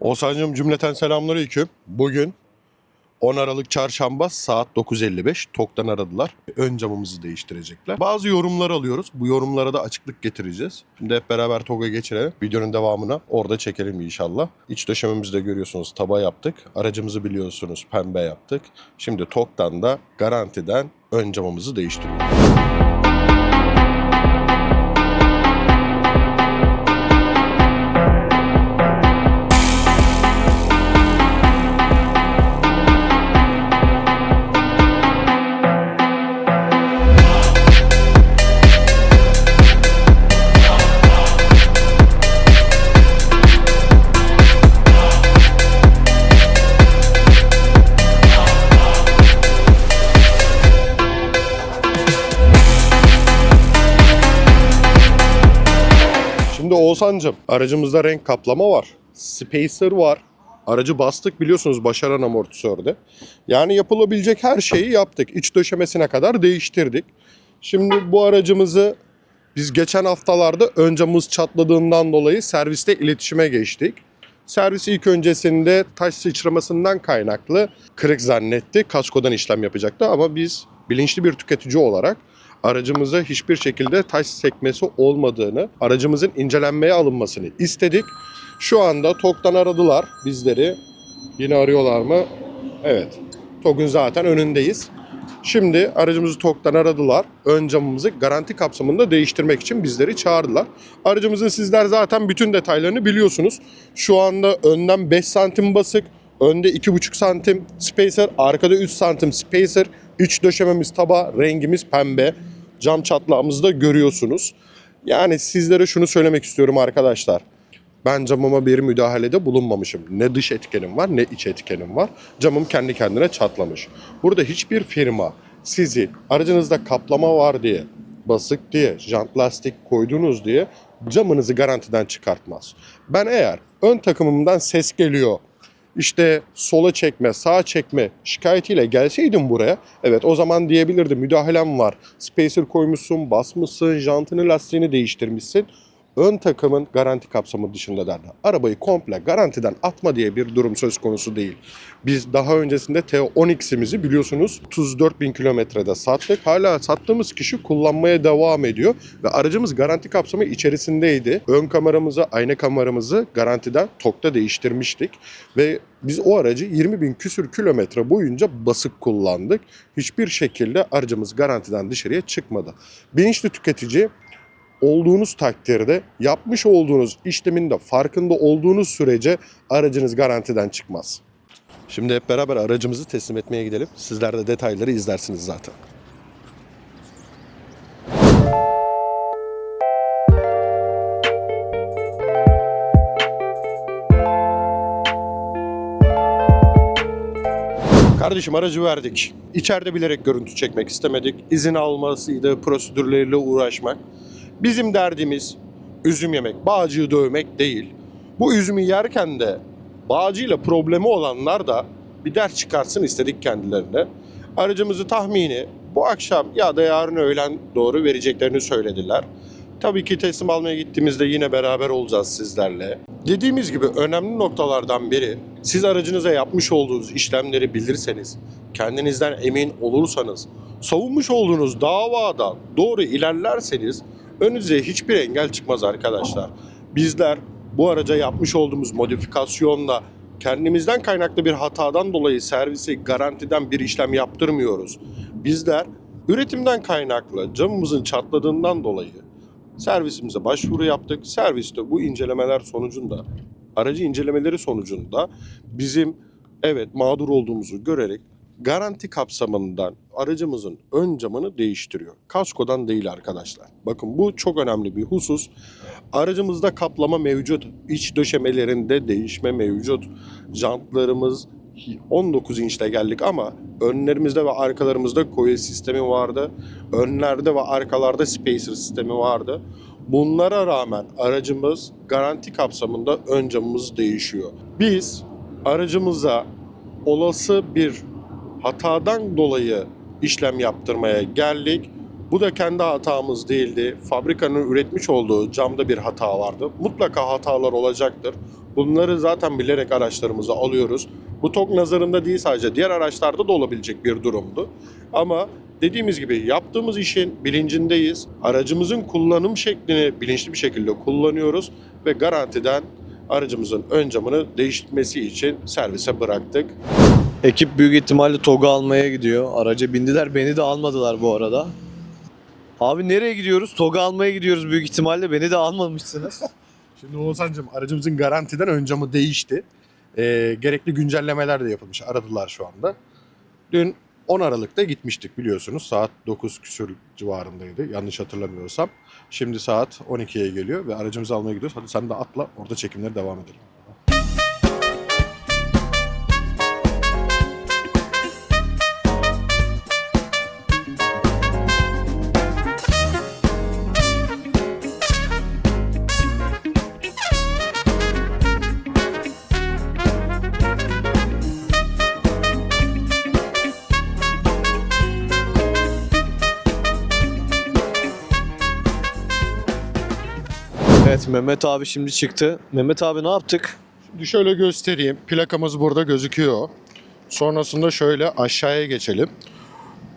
Oğuzhan'cığım cümleten selamünaleyküm. Bugün 10 Aralık Çarşamba saat 9.55 TOK'tan aradılar. Ön camımızı değiştirecekler. Bazı yorumlar alıyoruz. Bu yorumlara da açıklık getireceğiz. Şimdi hep beraber TOK'a geçelim. Videonun devamına orada çekelim inşallah. İç döşememizi de görüyorsunuz taba yaptık. Aracımızı biliyorsunuz pembe yaptık. Şimdi TOK'tan da garantiden ön camımızı değiştiriyoruz. Oğuzhan'cım aracımızda renk kaplama var. Spacer var. Aracı bastık biliyorsunuz başaran amortisörde. Yani yapılabilecek her şeyi yaptık. İç döşemesine kadar değiştirdik. Şimdi bu aracımızı biz geçen haftalarda ön camımız çatladığından dolayı serviste iletişime geçtik. Servis ilk öncesinde taş sıçramasından kaynaklı kırık zannetti. Kaskodan işlem yapacaktı ama biz bilinçli bir tüketici olarak aracımıza hiçbir şekilde taş sekmesi olmadığını, aracımızın incelenmeye alınmasını istedik. Şu anda TOG'dan aradılar bizleri. Yine arıyorlar mı? Evet. TOG'un zaten önündeyiz. Şimdi aracımızı TOG'dan aradılar. Ön camımızı garanti kapsamında değiştirmek için bizleri çağırdılar. Aracımızın sizler zaten bütün detaylarını biliyorsunuz. Şu anda önden 5 santim basık, önde 2,5 santim spacer, arkada 3 santim spacer, iç döşememiz taba, rengimiz pembe. Cam çatlağımızı da görüyorsunuz. Yani sizlere şunu söylemek istiyorum arkadaşlar. Ben camıma bir müdahalede bulunmamışım. Ne dış etkenim var ne iç etkenim var. Camım kendi kendine çatlamış. Burada hiçbir firma sizi aracınızda kaplama var diye, basık diye, jant lastik koydunuz diye camınızı garantiden çıkartmaz. Ben eğer ön takımımdan ses geliyor, işte sola çekme, sağa çekme şikayetiyle gelseydim buraya evet o zaman diyebilirdim müdahalem var. Spacer koymuşsun, basmışsın, jantını lastiğini değiştirmişsin. Ön takımın garanti kapsamı dışında derler. Arabayı komple garantiden atma diye bir durum söz konusu değil. Biz daha öncesinde T10X'imizi biliyorsunuz 34 bin kilometrede sattık. Hala sattığımız kişi kullanmaya devam ediyor. Ve aracımız garanti kapsamı içerisindeydi. Ön kameramızı, ayna kameramızı garantiden TOK'ta değiştirmiştik. Ve biz o aracı 20 bin küsür kilometre boyunca basık kullandık. Hiçbir şekilde aracımız garantiden dışarıya çıkmadı. Bilinçli tüketici olduğunuz takdirde yapmış olduğunuz işlemin de farkında olduğunuz sürece aracınız garantiden çıkmaz. Şimdi hep beraber aracımızı teslim etmeye gidelim. Sizler de detayları izlersiniz zaten. Kardeşim aracı verdik. İçeride bilerek görüntü çekmek istemedik. İzin almasıydı, prosedürleriyle uğraşmak. Bizim derdimiz üzüm yemek, bağcıyı dövmek değil. Bu üzümü yerken de bağcıyla problemi olanlar da bir ders çıkarsın istedik kendilerine. Aracımızı tahmini bu akşam ya da yarın öğlen doğru vereceklerini söylediler. Tabii ki teslim almaya gittiğimizde yine beraber olacağız sizlerle. Dediğimiz gibi önemli noktalardan biri siz aracınıza yapmış olduğunuz işlemleri bilirseniz, kendinizden emin olursanız, savunmuş olduğunuz davada doğru ilerlerseniz önünüze hiçbir engel çıkmaz arkadaşlar. Bizler bu araca yapmış olduğumuz modifikasyonla kendimizden kaynaklı bir hatadan dolayı servisi garantiden bir işlem yaptırmıyoruz. Bizler üretimden kaynaklı camımızın çatladığından dolayı servisimize başvuru yaptık. Serviste bu incelemeler sonucunda, aracı incelemeleri sonucunda bizim evet mağdur olduğumuzu görerek garanti kapsamından aracımızın ön camını değiştiriyor. Kaskodan değil arkadaşlar. Bakın bu çok önemli bir husus. Aracımızda kaplama mevcut. İç döşemelerinde değişme mevcut. Jantlarımız 19 inçte geldik ama önlerimizde ve arkalarımızda koyu sistemi vardı. Önlerde ve arkalarda spacer sistemi vardı. Bunlara rağmen aracımız garanti kapsamında ön camımız değişiyor. Biz aracımıza olası bir hatadan dolayı işlem yaptırmaya geldik. Bu da kendi hatamız değildi. Fabrikanın üretmiş olduğu camda bir hata vardı. Mutlaka hatalar olacaktır. Bunları zaten bilerek araçlarımıza alıyoruz. Bu TOG nazarında değil sadece diğer araçlarda da olabilecek bir durumdu. Ama dediğimiz gibi yaptığımız işin bilincindeyiz. Aracımızın kullanım şeklini bilinçli bir şekilde kullanıyoruz ve garantiden aracımızın ön camını değiştirmesi için servise bıraktık. Ekip büyük ihtimalle TOG'u almaya gidiyor. Araca bindiler. Beni de almadılar bu arada. Abi nereye gidiyoruz? TOG'u almaya gidiyoruz büyük ihtimalle. Beni de almamışsınız. Şimdi Oğuzhan'cığım aracımızın garantiden ön camı değişti. Ee, gerekli güncellemeler de yapılmış. Aradılar şu anda. Dün 10 Aralık'ta gitmiştik biliyorsunuz. Saat 9 küsür civarındaydı yanlış hatırlamıyorsam. Şimdi saat 12'ye geliyor ve aracımızı almaya gidiyoruz. Hadi sen de atla orada çekimlere devam edelim. Mehmet abi şimdi çıktı. Mehmet abi ne yaptık? Şimdi şöyle göstereyim. Plakamız burada gözüküyor. Sonrasında şöyle aşağıya geçelim.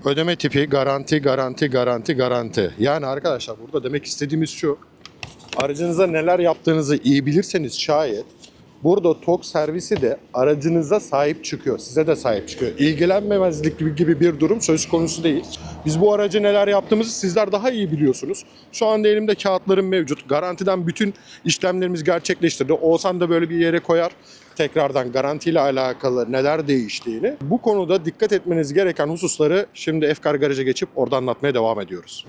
Ödeme tipi garanti, garanti, garanti, garanti. Yani arkadaşlar burada demek istediğimiz şu. Aracınıza neler yaptığınızı iyi bilirseniz şayet burada TOK servisi de aracınıza sahip çıkıyor. Size de sahip çıkıyor. İlgilenmemezlik gibi- bir durum söz konusu değil. Biz bu aracı neler yaptığımızı sizler daha iyi biliyorsunuz. Şu anda elimde kağıtlarım mevcut. Garantiden bütün işlemlerimiz gerçekleştirdi. Oğuzhan da böyle bir yere koyar. Tekrardan garantiyle alakalı neler değiştiğini. Bu konuda dikkat etmeniz gereken hususları şimdi Efkar Garaj'a geçip orada anlatmaya devam ediyoruz.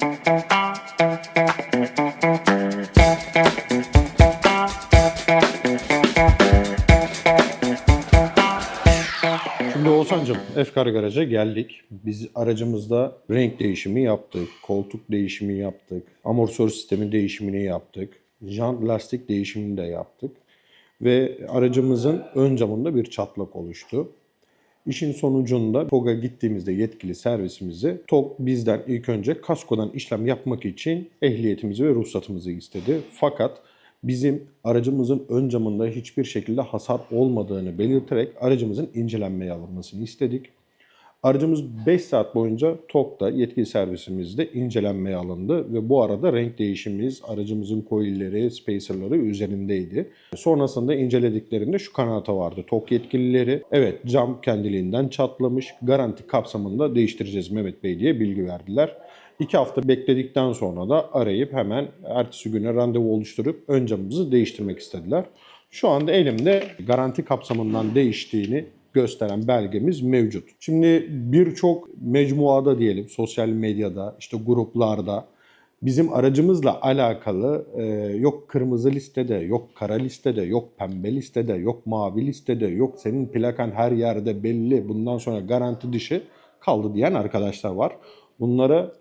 Şimdi Oğuzhan'cığım Efkar Garaj'a geldik. Biz aracımızda renk değişimi yaptık, koltuk değişimi yaptık, amortisör sistemi değişimini yaptık, jant lastik değişimini de yaptık. Ve aracımızın ön camında bir çatlak oluştu. İşin sonucunda TOG'a gittiğimizde yetkili servisimizi TOG bizden ilk önce kaskodan işlem yapmak için ehliyetimizi ve ruhsatımızı istedi. Fakat bizim aracımızın ön camında hiçbir şekilde hasar olmadığını belirterek aracımızın incelenmeye alınmasını istedik. Aracımız 5 saat boyunca TOG'da yetkili servisimizde incelenmeye alındı ve bu arada renk değişimimiz aracımızın coilleri, spacerları üzerindeydi. Sonrasında incelediklerinde şu kanaata vardı. TOG yetkilileri evet cam kendiliğinden çatlamış garanti kapsamında değiştireceğiz Mehmet Bey diye bilgi verdiler. İki hafta bekledikten sonra da arayıp hemen ertesi güne randevu oluşturup ön camımızı değiştirmek istediler. Şu anda elimde garanti kapsamından değiştiğini gösteren belgemiz mevcut. Şimdi birçok mecmuada diyelim sosyal medyada işte gruplarda bizim aracımızla alakalı e, yok kırmızı listede, yok kara listede, yok pembe listede, yok mavi listede, yok senin plakan her yerde belli bundan sonra garanti dışı kaldı diyen arkadaşlar var. Bunlara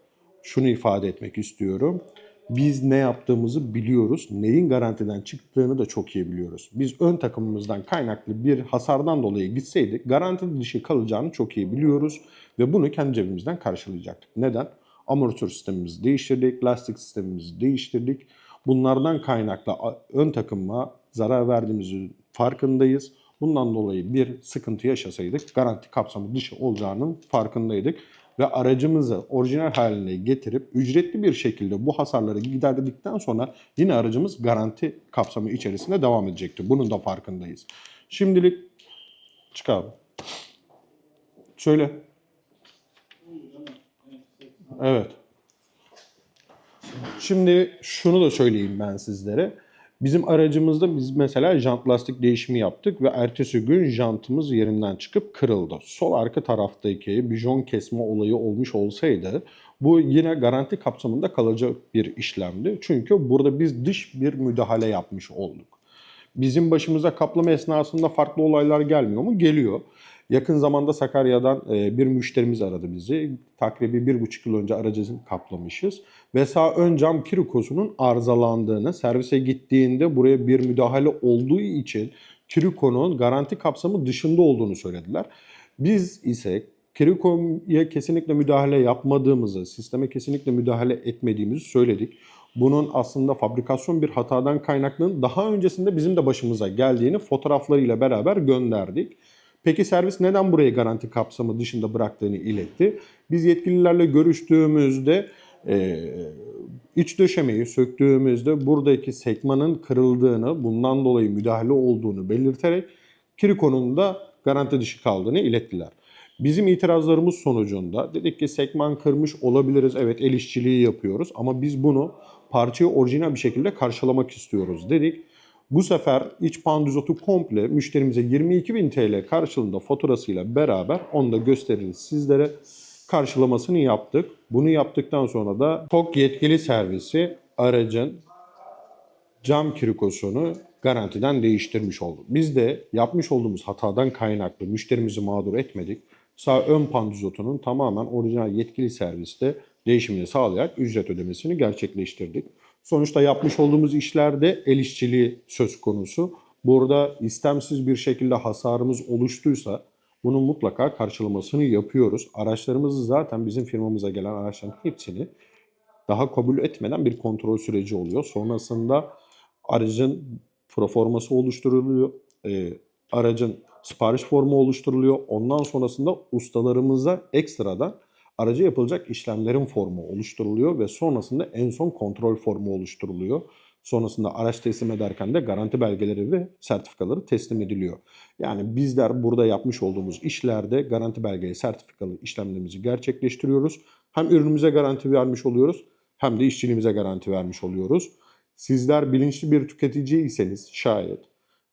şunu ifade etmek istiyorum. Biz ne yaptığımızı biliyoruz. Neyin garantiden çıktığını da çok iyi biliyoruz. Biz ön takımımızdan kaynaklı bir hasardan dolayı gitseydik garanti dışı kalacağını çok iyi biliyoruz. Ve bunu kendi cebimizden karşılayacaktık. Neden? Amortisör sistemimizi değiştirdik, lastik sistemimizi değiştirdik. Bunlardan kaynaklı ön takıma zarar verdiğimizin farkındayız. Bundan dolayı bir sıkıntı yaşasaydık garanti kapsamı dışı olacağının farkındaydık ve aracımızı orijinal haline getirip ücretli bir şekilde bu hasarları giderdikten sonra yine aracımız garanti kapsamı içerisinde devam edecektir. Bunun da farkındayız. Şimdilik çık abi. Söyle. Evet. Şimdi şunu da söyleyeyim ben sizlere. Bizim aracımızda biz mesela jant lastik değişimi yaptık ve ertesi gün jantımız yerinden çıkıp kırıldı. Sol arka taraftaki bijon kesme olayı olmuş olsaydı bu yine garanti kapsamında kalacak bir işlemdi. Çünkü burada biz dış bir müdahale yapmış olduk. Bizim başımıza kaplama esnasında farklı olaylar gelmiyor mu? Geliyor. Yakın zamanda Sakarya'dan e, bir müşterimiz aradı bizi. Takribi bir buçuk yıl önce aracını kaplamışız. Ve sağ ön cam kirikosunun arızalandığını, servise gittiğinde buraya bir müdahale olduğu için kirikonun garanti kapsamı dışında olduğunu söylediler. Biz ise Kiriko'ya kesinlikle müdahale yapmadığımızı, sisteme kesinlikle müdahale etmediğimizi söyledik. Bunun aslında fabrikasyon bir hatadan kaynaklı daha öncesinde bizim de başımıza geldiğini fotoğraflarıyla beraber gönderdik. Peki servis neden burayı garanti kapsamı dışında bıraktığını iletti. Biz yetkililerle görüştüğümüzde e, iç döşemeyi söktüğümüzde buradaki sekmanın kırıldığını, bundan dolayı müdahale olduğunu belirterek Kiriko'nun da garanti dışı kaldığını ilettiler. Bizim itirazlarımız sonucunda dedik ki sekman kırmış olabiliriz. Evet el işçiliği yapıyoruz ama biz bunu parçayı orijinal bir şekilde karşılamak istiyoruz dedik. Bu sefer iç pandizotu komple müşterimize 22.000 TL karşılığında faturasıyla beraber onu da gösteririz sizlere karşılamasını yaptık. Bunu yaptıktan sonra da TOK yetkili servisi aracın cam kirikosunu garantiden değiştirmiş oldu. Biz de yapmış olduğumuz hatadan kaynaklı müşterimizi mağdur etmedik. Sağ ön pandizotunun tamamen orijinal yetkili serviste değişimini sağlayarak ücret ödemesini gerçekleştirdik. Sonuçta yapmış olduğumuz işlerde el işçiliği söz konusu. Burada istemsiz bir şekilde hasarımız oluştuysa bunun mutlaka karşılamasını yapıyoruz. Araçlarımızı zaten bizim firmamıza gelen araçların hepsini daha kabul etmeden bir kontrol süreci oluyor. Sonrasında aracın proforması oluşturuluyor. Ee, aracın sipariş formu oluşturuluyor. Ondan sonrasında ustalarımıza ekstradan araca yapılacak işlemlerin formu oluşturuluyor ve sonrasında en son kontrol formu oluşturuluyor. Sonrasında araç teslim ederken de garanti belgeleri ve sertifikaları teslim ediliyor. Yani bizler burada yapmış olduğumuz işlerde garanti belgeli sertifikalı işlemlerimizi gerçekleştiriyoruz. Hem ürünümüze garanti vermiş oluyoruz hem de işçiliğimize garanti vermiş oluyoruz. Sizler bilinçli bir tüketiciyseniz şayet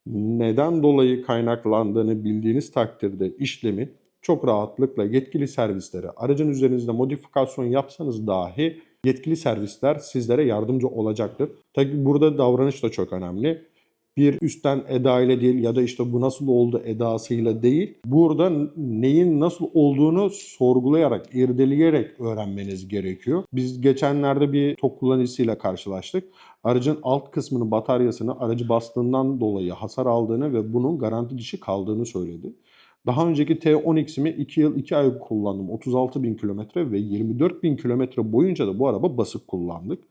neden dolayı kaynaklandığını bildiğiniz takdirde işlemi çok rahatlıkla yetkili servislere aracın üzerinizde modifikasyon yapsanız dahi yetkili servisler sizlere yardımcı olacaktır. Tabi burada davranış da çok önemli. Bir üstten eda ile değil ya da işte bu nasıl oldu edasıyla değil. Burada neyin nasıl olduğunu sorgulayarak, irdeleyerek öğrenmeniz gerekiyor. Biz geçenlerde bir TOK kullanıcısıyla karşılaştık. Aracın alt kısmının bataryasını aracı bastığından dolayı hasar aldığını ve bunun garanti dışı kaldığını söyledi. Daha önceki T10X'imi 2 yıl 2 ay kullandım. 36 bin kilometre ve 24 bin kilometre boyunca da bu araba basık kullandık.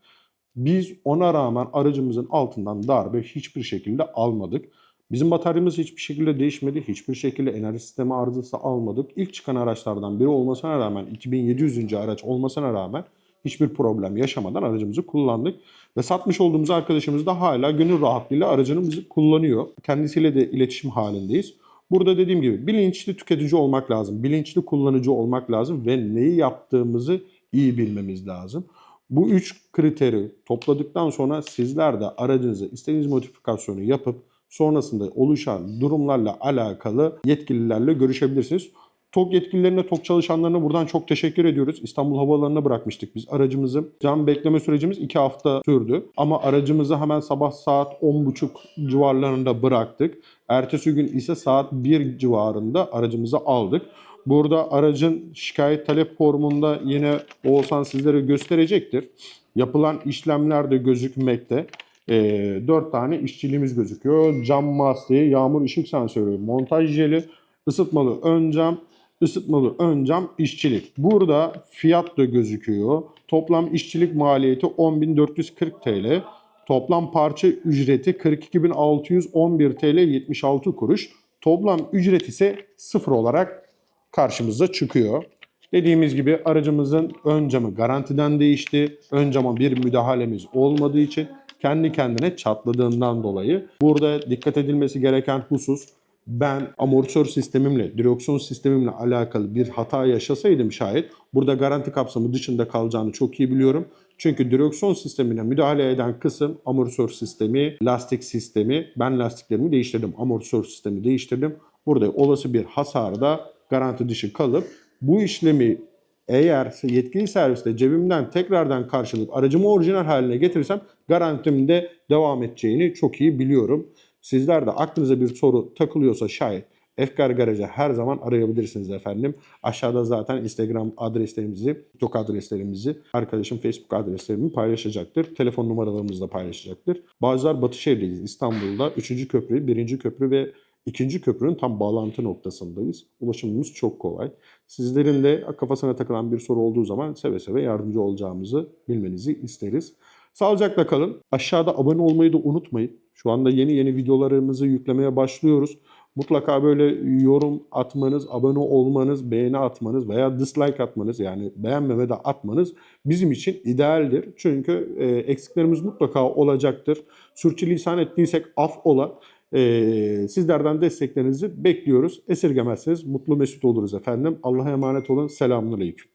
Biz ona rağmen aracımızın altından darbe hiçbir şekilde almadık. Bizim bataryamız hiçbir şekilde değişmedi. Hiçbir şekilde enerji sistemi arızası almadık. İlk çıkan araçlardan biri olmasına rağmen 2700. araç olmasına rağmen hiçbir problem yaşamadan aracımızı kullandık. Ve satmış olduğumuz arkadaşımız da hala gönül rahatlığıyla aracımızı kullanıyor. Kendisiyle de iletişim halindeyiz. Burada dediğim gibi bilinçli tüketici olmak lazım. Bilinçli kullanıcı olmak lazım ve neyi yaptığımızı iyi bilmemiz lazım. Bu üç kriteri topladıktan sonra sizler de aracınıza istediğiniz modifikasyonu yapıp sonrasında oluşan durumlarla alakalı yetkililerle görüşebilirsiniz. TOK yetkililerine, TOK çalışanlarına buradan çok teşekkür ediyoruz. İstanbul Havaalanı'na bırakmıştık biz aracımızı. Cam bekleme sürecimiz 2 hafta sürdü. Ama aracımızı hemen sabah saat 10.30 civarlarında bıraktık. Ertesi gün ise saat 1 civarında aracımızı aldık. Burada aracın şikayet talep formunda yine Oğuzhan sizlere gösterecektir. Yapılan işlemler de gözükmekte. E, 4 tane işçiliğimiz gözüküyor. Cam mastiği, yağmur ışık sensörü, montaj jeli, ısıtmalı ön cam, ısıtmalı ön cam işçilik. Burada fiyat da gözüküyor. Toplam işçilik maliyeti 10.440 TL. Toplam parça ücreti 42.611 TL 76 kuruş. Toplam ücret ise sıfır olarak karşımıza çıkıyor. Dediğimiz gibi aracımızın ön camı garantiden değişti. Ön cama bir müdahalemiz olmadığı için kendi kendine çatladığından dolayı burada dikkat edilmesi gereken husus ben amortisör sistemimle, direksiyon sistemimle alakalı bir hata yaşasaydım şayet burada garanti kapsamı dışında kalacağını çok iyi biliyorum. Çünkü direksiyon sistemine müdahale eden kısım amortisör sistemi, lastik sistemi. Ben lastiklerimi değiştirdim, amortisör sistemi değiştirdim. Burada olası bir hasarda garanti dışı kalıp bu işlemi eğer yetkili serviste cebimden tekrardan karşılık aracımı orijinal haline getirirsem garantimde devam edeceğini çok iyi biliyorum. Sizler de aklınıza bir soru takılıyorsa şayet Efkar Garaj'a her zaman arayabilirsiniz efendim. Aşağıda zaten Instagram adreslerimizi, TikTok adreslerimizi, arkadaşım Facebook adreslerimi paylaşacaktır. Telefon numaralarımızı da paylaşacaktır. Bazılar Batışehir'deyiz. İstanbul'da 3. köprü, 1. köprü ve ikinci köprünün tam bağlantı noktasındayız. Ulaşımımız çok kolay. Sizlerin de kafasına takılan bir soru olduğu zaman seve seve yardımcı olacağımızı bilmenizi isteriz. Sağlıcakla kalın. Aşağıda abone olmayı da unutmayın. Şu anda yeni yeni videolarımızı yüklemeye başlıyoruz. Mutlaka böyle yorum atmanız, abone olmanız, beğeni atmanız veya dislike atmanız yani beğenmeme de atmanız bizim için idealdir. Çünkü e, eksiklerimiz mutlaka olacaktır. Sürçülisan ettiysek af ola. E, sizlerden desteklerinizi bekliyoruz. Esirgemezseniz mutlu mesut oluruz efendim. Allah'a emanet olun. Selamun Aleyküm.